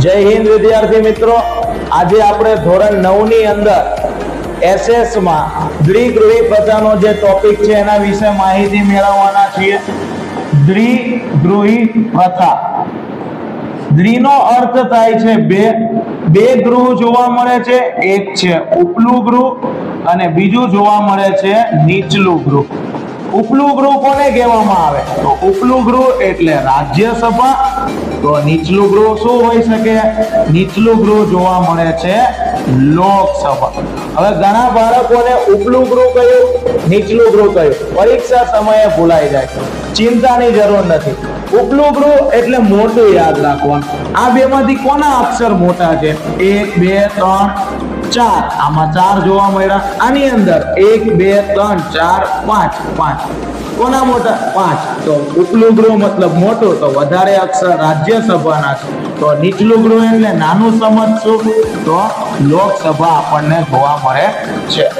જય હિન્દ, વિદ્યાર્થી મિત્રો. આજે આપણે ધોરણ નવની અંદર એસએસમાં દ્વિગૃહી પ્રજાનો જે ટોપિક છે, એના વિશે માહિતી મેળવવાના છીએ. દ્વિગૃહી પ્રથા. દ્વિનો અર્થ થાય છે બે. બે ગૃહ જોવા મળે છે, એક છે ઉપલું ગૃહ અને બીજું જોવા મળે છે નીચલું ગૃહ. ઉપલું ગૃહ કોને કહેવામાં આવે? તો ઉપલું ગૃહ એટલે રાજ્યસભા. તો નીચલું ગૃહ શું હોઈ શકે? નીચલું ગૃહ જોવા મળે છે લોકસભા. હવે ઘણા બાળકોને ઉપલું ગૃહ કયું નીચલું ગૃહ કયું પરીક્ષા સમયે ભૂલાઈ જાય. ચિંતાની જરૂર નથી. ઉપલું ગૃહ એટલે મોટું યાદ રાખવા. આ બેમાંથી કોના અક્ષર મોટા છે? એક, બે, ત્રણ, ચાર. આમાં ચાર જોવા મળ્યા. આની અંદર એક, બે, ત્રણ, ચાર, પાંચ. પાંચ. કોના મોટા? પાંચ. તો ઉપલું ગૃહ મતલબ મોટું, તો વધારે અક્ષર રાજ્યસભાના છે. તો નીચલું ગૃહ એટલે નાનું સમજશું તો લોકસભા આપણને જોવા મળે છે.